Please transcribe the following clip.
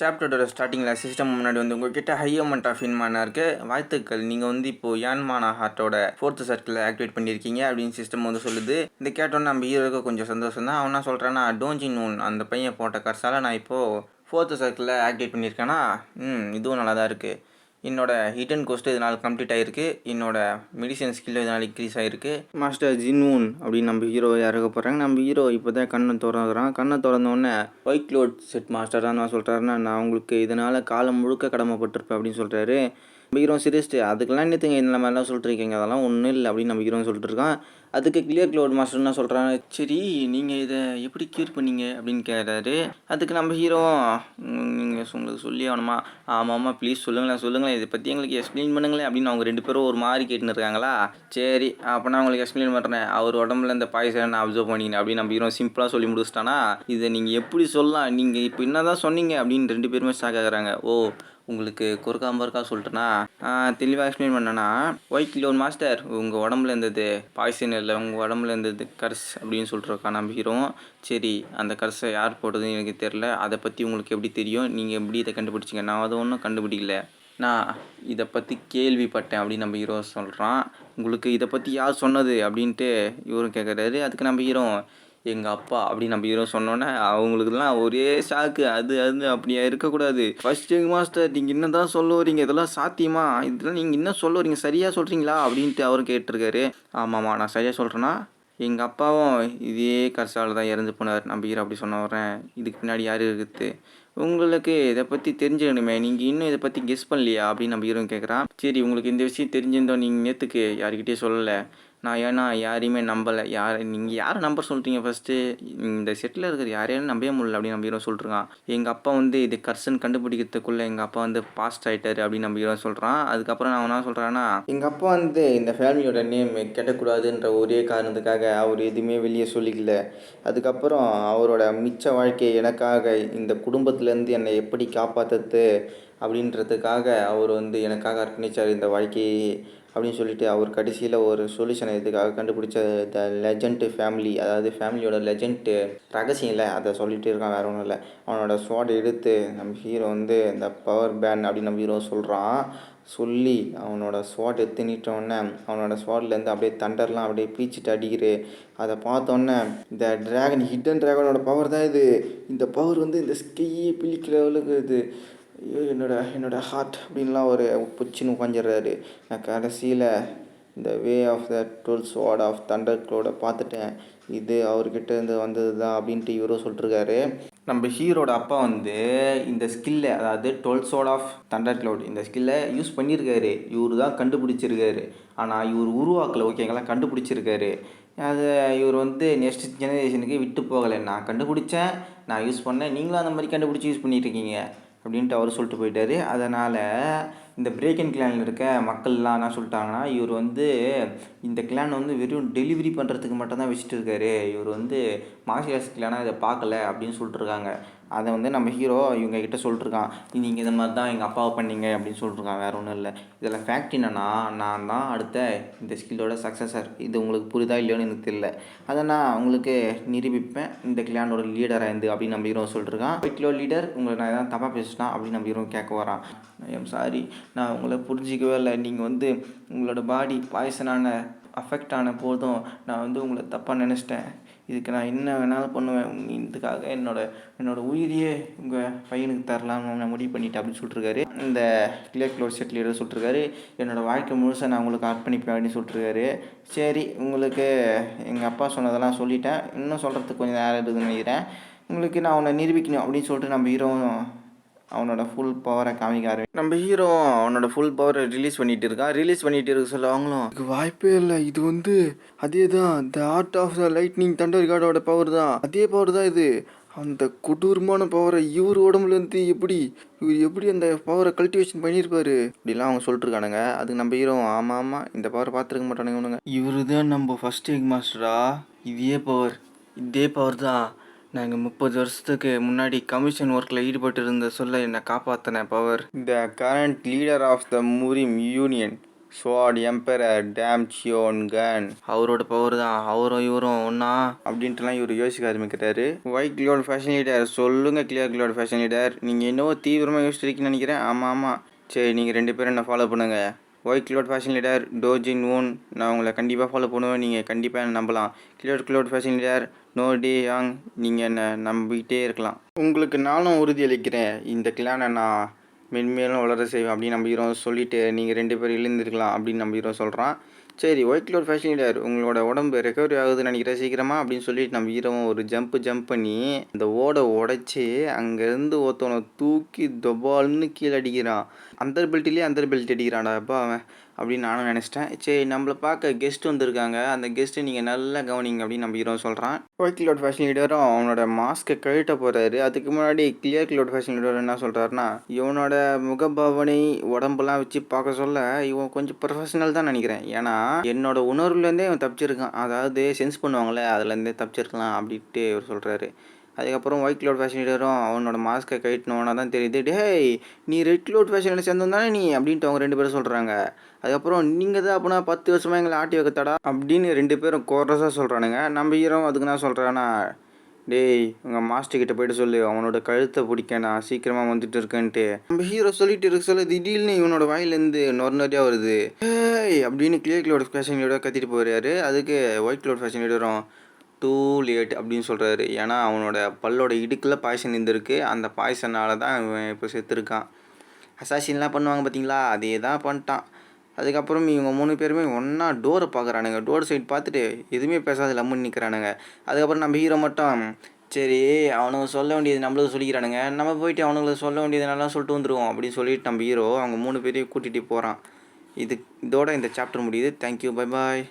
சாப்டரோட ஸ்டார்டிங்கில் சிஸ்டம் முன்னாடி வந்து உங்ககிட்ட ஹை அமௌண்ட் ஆஃப் இன்மானா இருக்குது வாழ்த்துக்கள். நீங்கள் வந்து இப்போது யான்மானா ஹார்ட்டோட ஃபோர்த்து சர்க்கிளை ஆக்டிவேட் பண்ணியிருக்கீங்க அப்படின்னு சிஸ்டம் வந்து சொல்லுது. இந்த கேட்டோன்னு நம்ம ஹீரோக்கு கொஞ்சம் சந்தோஷம் தான். அவன் என்ன சொல்கிறேன்னா டோஞ்சின் நூன் அந்த பையன் போட்ட கர்சால நான் இப்போது ஃபோர்த்து சர்க்கிளில் ஆக்டிவேட் பண்ணியிருக்கேனா ம் இதுவும் நல்லா தான் இருக்குது என்னோடய ஹிடன் கோஸ்ட்டு இதனால் கம்ப்ளீட் ஆகிருக்கு என்னோட மெடிசன் ஸ்கில்லும் இதனால் இன்க்ரீஸ் ஆகிருக்கு மாஸ்டர் ஜின்வூன் அப்படின்னு நம்ம ஹீரோ இறக்க போகிறாங்க நம்ம ஹீரோ இப்போ தான் கண்ணை திறந்துறான் கண்ணை திறந்தோடனே ஒயிட் லோட் செட் மாஸ்டர் தான் நான் சொல்கிறாருன்னா நான் உங்களுக்கு இதனால் காலம் முழுக்க கடமைப்பட்டிருப்பேன் அப்படின்னு சொல்கிறாரு நம்ம ஹீரோ சிரிச்சிட்டு அதுக்கெல்லாம் என்னத்துங்க இந்த மாதிரிலாம் சொல்லிட்டுருக்கீங்க? அதெல்லாம் ஒன்றும் இல்லை அப்படின்னு நம்ம ஹீரோ சொல்லிட்டு இருக்கான் அதுக்கு கிளியர் க்ளோட் மாஸ்டர் என்ன சொல்கிறாங்க சரி நீங்கள் இதை எப்படி க்யூர் பண்ணீங்க அப்படின்னு கேட்குறாரு அதுக்கு நம்ம ஹீரோ நீங்கள் உங்களுக்கு சொல்லி ஆகணுமா? ஆமாம் ஆமாம் ப்ளீஸ் சொல்லுங்களேன் சொல்லுங்களேன். இதை பற்றி எங்களுக்கு எக்ஸ்பிளைன் பண்ணுங்களேன் அப்படின்னு அவங்க ரெண்டு பேரும் ஒரு மாதிரி கேட்டுன்னு இருக்காங்களா சரி அப்போ நான் உங்களுக்கு எக்ஸ்பிளைன் பண்ணுறேன் அவர் உடம்புல இந்த பாய்சனை நான் அப்சர்வ் பண்ணினேன் அப்படின்னு நம்ம ஹீரோ சிம்பிளாக சொல்லி முடிச்சிட்டானா? இதை நீங்கள் எப்படி சொல்லலாம்? நீங்கள் இப்போ என்ன தான் சொன்னீங்க அப்படின்னு ரெண்டு பேருமே ஸ்டாக் ஆகுறாங்க. ஓ உங்களுக்கு குறுக்காம இருக்கா சொல்லிட்டேனா? தெளிவாக எக்ஸ்பிளைன் பண்ணேன்னா ஒயிட் லோன் மாஸ்டர் உங்கள் உடம்புல இருந்தது பாய்சன் இல்லை. உங்கள் உடம்புல இருந்தது கர்ஸ் அப்படின்னு சொல்லிட்டுருக்கா நம்ம ஹீரோ சரி அந்த கர்ஸை யார் போட்டதுன்னு எனக்கு தெரில அதை பற்றி உங்களுக்கு எப்படி தெரியும்? நீங்கள் எப்படி இதை கண்டுபிடிச்சிங்க? நான் அதை ஒன்றும் கண்டுபிடிக்கல. நான் இதை பற்றி கேள்விப்பட்டேன் அப்படின்னு நம்ம ஹீரோ சொல்கிறான் உங்களுக்கு இதை பற்றி யார் சொன்னது? அப்படின்ட்டு இவரும் கேட்குறாரு அதுக்கு நம்ம ஹீரோ எங்கள் அப்பா அப்படின்னு நம்ம ஹீரோ சொன்னோன்னே அவங்களுக்குலாம் ஒரே ஷாக்கு அது அது அப்படியா இருக்கக்கூடாது. ஃபர்ஸ்ட் யங் மாஸ்டர் நீங்கள் என்ன தான் சொல்ல வரீங்க இதெல்லாம் சாத்தியமா? இதெல்லாம் நீங்கள் என்ன சொல்ல வரீங்க சரியாக சொல்கிறீங்களா அப்படின்ட்டு அவரும் கேட்டிருக்காரு. ஆமாம்மா நான் சரியாக சொல்கிறேன்னா எங்கள் அப்பாவும் இதே கர்சால் தான் இறந்து போனார். நம்ம ஹீரோ அப்படி சொன்ன வரேன் இதுக்கு பின்னாடி யார் இருக்குது? உங்களுக்கு இதை பற்றி தெரிஞ்சுக்கணுமே நீங்கள் இன்னும் இதை பற்றி கெஸ் பண்ணலையா? அப்படின்னு நம்ம ஹீரோ கேட்குறான் சரி உங்களுக்கு இந்த விஷயம் தெரிஞ்சிருந்தோம் நீங்கள் நேற்றுக்கு யாருக்கிட்டே சொல்லலை. நான் ஏன்னா யாரையுமே நம்பலை. யார் நீங்கள் யாரை நம்பர் சொல்கிறீங்க ஃபஸ்ட்டு இந்த செட்டில் இருக்கிற யாரையும் நம்பவே முடியல அப்படின்னு நம்ம ஹீரோ சொல்லிட்டுருக்கான். எங்கள் அப்பா வந்து இது கர்சன் கண்டுபிடிக்கிறதுக்குள்ளே எங்கள் அப்பா வந்து பாஸ்ட் ஆகிட்டாரு அப்படின்னு நம்ம சொல்கிறான் அதுக்கப்புறம் நான் என்ன சொல்கிறேன்னா எங்கள் அப்பா வந்து இந்த ஃபேமிலியோட நேம் கெட்டக்கூடாதுன்ற ஒரே காரணத்துக்காக அவர் எதுவுமே வெளியே சொல்லிக்கல. அதுக்கப்புறம் அவரோட மிச்ச வாழ்க்கையை எனக்காக இந்த குடும்பத்துலேருந்து என்னை எப்படி காப்பாற்றுறது அப்படின்றதுக்காக அவர் வந்து எனக்காக அர்ப்பணித்தார் இந்த வாழ்க்கையை. அப்படின்னு சொல்லிட்டு அவர் கடைசியில் ஒரு சொல்யூஷன் இதுக்காக கண்டுபிடிச்ச த லெஜண்ட் ஃபேமிலி அதாவது ஃபேமிலியோட லெஜெண்ட்டு ரகசியம் இல்லை. அதை சொல்லிட்டு இருக்கான் வேற ஒன்றும் இல்லை. அவனோட ஸ்வாட் எடுத்து நம்ம ஹீரோ வந்து இந்த பவர் பேன் அப்படின்னு நம்ம ஹீரோ சொல்கிறான் சொல்லி அவனோட ஸ்வாட் எடுத்து நீட்டோடனே அவனோட ஸ்வாட்லேருந்து அப்படியே தண்டர்லாம் அப்படியே பீச்சிட்டு அடிக்கிறு அதை பார்த்தோன்னே இந்த ட்ராகன் ஹிடன் ட்ராகனோட பவர் தான் இது. இந்த பவர் வந்து இந்த ஸ்கையே பிழிக்கிற அளவுக்கு இது. ஐயோ என்னோட என்னோட ஹார்ட் அப்படின்லாம் ஒரு புச்சின்னு உட்காந்துடுறாரு நான் கடைசியில் இந்த way of the dual sword of thunder க்ளோட பார்த்துட்டேன். இது அவர்கிட்ட இருந்து வந்தது தான் அப்படின்ட்டு இவரும் சொல்லிட்டுருக்காரு. நம்ம ஹீரோட அப்பா வந்து இந்த ஸ்கில்லை அதாவது duel shot of thunder cloud இந்த ஸ்கில்லை யூஸ் பண்ணியிருக்காரு. இவர் தான் கண்டுபிடிச்சிருக்காரு. ஆனால் இவர் உருவாக்கலை ஓகேங்களா கண்டுபிடிச்சிருக்காரு. அது இவர் வந்து நெக்ஸ்ட் ஜெனரேஷனுக்கு விட்டு போகலை. நான் கண்டுபிடிச்சேன் நான் யூஸ் பண்ணேன். நீங்களும் அந்த மாதிரி கண்டுபிடிச்சி யூஸ் பண்ணிட்டு இருக்கீங்க. அப்படின்ட்டு அவர் சொல்லிட்டு போயிட்டார். அதனால் இந்த பிரேக்கன் கிளானில் இருக்க மக்கள்லாம் என்ன சொல்லிட்டாங்கன்னா இவர் வந்து இந்த கிளான் வந்து வெறும் டெலிவரி பண்ணுறதுக்கு மட்டும்தான் வச்சுட்டு இருக்காரு. இவர் வந்து மார்ஷியல் ஆர்ட்ஸ் இதை பார்க்கல அப்படின்னு சொல்லிட்டுருக்காங்க அதை வந்து நம்ம ஹீரோ இவங்க கிட்ட சொல்லிட்டுருக்கான். நீங்கள் இந்த மாதிரி தான் எங்கள் அப்பாவை பண்ணீங்க அப்படின்னு சொல்லிட்டுருக்கான். வேறு ஒன்றும் இல்லை. இதில் ஃபேக்ட் என்னென்னா நான் தான் அடுத்த இந்த ஸ்கில்லோட சக்ஸஸர் இது உங்களுக்கு புரிதா இல்லையோன்னு எனக்கு தெரியல. அதை நான் உங்களுக்கு நிரூபிப்பேன். இந்த கிளானோட லீடராக இருந்து அப்படின்னு நம்ம ஹீரோ சொல்லிட்டுருக்கான். வீட்டிலோ லீடர் உங்களை நான் எதாவது தப்பாக பேசினா அப்படின்னு நம்ம ஹீரோ கேட்க வரான். ஐம் சாரி நான் உங்களை புரிஞ்சிக்கவே இல்லை. நீங்கள் வந்து உங்களோட பாடி பாய்சனான அஃபெக்ட் ஆன போதும் நான் வந்து உங்களை தப்பாக நினச்சிட்டேன். இதுக்கு நான் என்ன வேணாலும் பண்ணுவேன். இதுக்காக என்னோட என்னோட உயிரியே உங்கள் பையனுக்கு தரலாம்னு நான் முடிவு பண்ணிட்டேன் அப்படின்னு சொல்லிட்டுருக்காரு. இந்த கிளியர் க்ளோட் செட் லீடர் சொல்லிட்டுருக்காரு. என்னோடய வாழ்க்கை முழுசாக நான் உங்களுக்கு அர்ப்பணிப்பேன் அப்படின்னு சொல்லிட்டுருக்காரு. சரி உங்களுக்கு எங்கள் அப்பா சொன்னதெல்லாம் சொல்லிட்டேன். இன்னும் சொல்கிறதுக்கு கொஞ்சம் நேரம் இருக்குதுன்னு நினைக்கிறேன். உங்களுக்கு நான் உன்னை நிரூபிக்கணும் அப்படின்னு சொல்லிட்டு நம்ம ஹீரோ அவனோட ஃபுல் பவரை காமிக்க ஆரம்பி நம்ம ஹீரோ அவனோட ஃபுல் பவரை ரிலீஸ் பண்ணிட்டு இருக்கான். ரிலீஸ் பண்ணிட்டு இருக்க சொல்ல அவங்களும். இதுக்கு வாய்ப்பே இல்லை. இது வந்து அதே தான் the art of the lightning thunder காடோட power தான். அதே பவர் தான் இது. அந்த கொடூரமான பவரை இவர் உடம்புலேருந்து எப்படி இவர் எப்படி அந்த பவரை கல்டிவேஷன் பண்ணியிருப்பாரு இப்படிலாம் அவங்க சொல்லிட்டு இருக்கானுங்க அதுக்கு நம்ம ஹீரோ ஆமாம் ஆமாம் இந்த பவரை பார்த்துருக்க மாட்டானுங்க இவனுங்க. இவரு தான் நம்ம ஃபர்ஸ்ட் எக் மாஸ்டரா இதே பவர் இதே பவர் தான். நாங்கள் முப்பது வருஷத்துக்கு முன்னாடி கமிஷன் ஒர்க்கில் ஈடுபட்டு இருந்த சொல்ல என்னை காப்பாற்றின power the current leader of the Murim union sword emperor dam சியோன் கன் அவரோட பவர் தான். அவரும் இவரும் ஒன்றா அப்படின்ட்டுலாம் இவர் யோசிக்க ஆரம்பிக்கிறாரு. ஒயிட் கிளியோட ஃபேஷன் லீடர் சொல்லுங்கள் கிளியர் கிளியோட ஃபேஷன் லீடர் நீங்கள் இன்னும் தீவிரமாக யோசிச்சிருக்கீங்கன்னு நினைக்கிறேன். ஆமாம் ஆமாம் சரி நீங்கள் ரெண்டு பேரும் என்ன ஃபாலோ பண்ணுங்கள் ஒய் கிலோட் ஃபேஷன் லீடர் டோஜின் ஊன் நான் உங்களை கண்டிப்பாக ஃபாலோ பண்ணுவேன். நீங்கள் கண்டிப்பாக என்ன நம்பலாம். கிலோட் கிலோட் ஃபேஷன் லீடர் நோ டே யாங் நீங்கள் என்னை நம்பிக்கிட்டே இருக்கலாம். உங்களுக்கு நானும் உறுதி அளிக்கிறேன். இந்த கிளானை நான் மென்மேலும் வளர செய்வேன் அப்படின்னு நம்ம சொல்லிவிட்டு நீங்கள் ரெண்டு பேரும் எழுந்திருக்கலாம் அப்படின்னு நம்ம சொல்கிறான் சரி ஒயிட் கிளோட் ஃபேஷன் லீடர் உங்களோட உடம்பு ரெக்கவரி ஆகுதுன்னு நினைக்கிறேன். சீக்கிரமாக அப்படின்னு சொல்லிட்டு நம்ம ஹீரோவும் ஒரு ஜம்ப் ஜம்ப் பண்ணி அந்த ஓடை உடைச்சி அங்கேருந்து ஒருத்தவனை தூக்கி தொபால்னு கீழே அடிக்கிறான். அந்த பெல்ட்லேயே அந்த பெல்ட் அடிக்கிறான்டா அப்பா அவன். அப்படின்னு நானும் நினச்சிட்டேன். சரி நம்மளை பார்க்க கெஸ்ட் வந்திருக்காங்க. அந்த கெஸ்ட்டை நீங்கள் நல்லா கவனிங்க அப்படின்னு நம்ம ஹீரோ சொல்கிறான் ஒயிட் கிளோட் ஃபேஷன் லீடரும் அவனோட மாஸ்க்கை கழட்ட போகிறாரு அதுக்கு முன்னாடி கிளியர் கிளோட் ஃபேஷன் லீடர் என்ன சொல்கிறாருன்னா இவனோட முகபாவனை உடம்பெல்லாம் வச்சு பார்க்க சொல்ல இவன் கொஞ்சம் ப்ரொஃபஷனல் தான் நினைக்கிறேன். ஏன்னா என்னோட உணர்வுலேருந்தே இவன் தப்பிச்சிருக்கான். அதாவது சென்ஸ் பண்ணுவாங்களே அதுலேருந்தே தப்பிச்சிருக்கலாம் அப்படின்ட்டு இவர் சொல்கிறாரு அதுக்கப்புறம் ஒயிட் கிளவுட் ஃபேஷன் லீடரும் அவனோட மாஸ்க்கை கட்டினோன்னா தான் தெரியுது டேய் நீ ரெட் கிளவுட் ஃபேஷனில் சேர்ந்து நீ? அப்படின்ட்டு அவங்க ரெண்டு பேரும் சொல்கிறாங்க அதுக்கப்புறம் நீங்கள் தான் அப்படின்னா பத்து வருஷமாக எங்களை ஆட்டி வைக்கத்தடா? அப்படின்னு ரெண்டு பேரும் கோரஸாக சொல்கிறானுங்க நம்ம ஹீரோ அதுக்கு நான் சொல்கிறேன்னா டேய் உங்கள் மாஸ்டர் கிட்ட போயிட்டு சொல்லு. அவனோட கழுத்தை பிடிக்க நான் சீக்கிரமாக வந்துட்டு இருக்கேன்ட்டு. நம்ம ஹீரோ சொல்லிட்டு இருக்க சொல்ல திடீர்னு இவனோட வாயிலேருந்து நொறு நொறியாக வருது. ஏய் அப்படின்னு கிளியர் கிளோட் ஃபேஷன் லீடர் கத்திட்டு போயிடுறாரு. அதுக்கு ஒயிட் கிளோட் ஃபேஷன் லீடரும் டூ லேட் அப்படின்னு சொல்கிறாரு ஏன்னா அவனோட பல்லோட இடுக்கில் பாய்சன் இருந்திருக்கு. அந்த பாய்சனால் தான் இவன் இப்போ செத்துருக்கான். அசாசின்லாம் பண்ணுவாங்க பார்த்தீங்களா அதே தான் பண்ணிட்டான். அதுக்கப்புறம் இவங்க மூணு பேருமே ஒன்றா டோரை பார்க்குறானுங்க டோர் சைட் பார்த்துட்டு எதுவுமே பேசாத லம்முன்னு நிற்கிறானுங்க அதுக்கப்புறம் நம்ம ஹீரோ மட்டும் சரி அவனுக்கு சொல்ல வேண்டியது நம்மளுக்கு சொல்லிக்கிறானுங்க. நம்ம போயிட்டு அவனுங்களுக்கு சொல்ல வேண்டியது நல்லா சொல்லிட்டு வந்துடுவோம் அப்படின்னு சொல்லிட்டு நம்ம ஹீரோ அவங்க மூணு பேரையும் கூட்டிகிட்டு போகிறான் இது இதோட இந்த சாப்டர் முடியுது. Thank you bye bye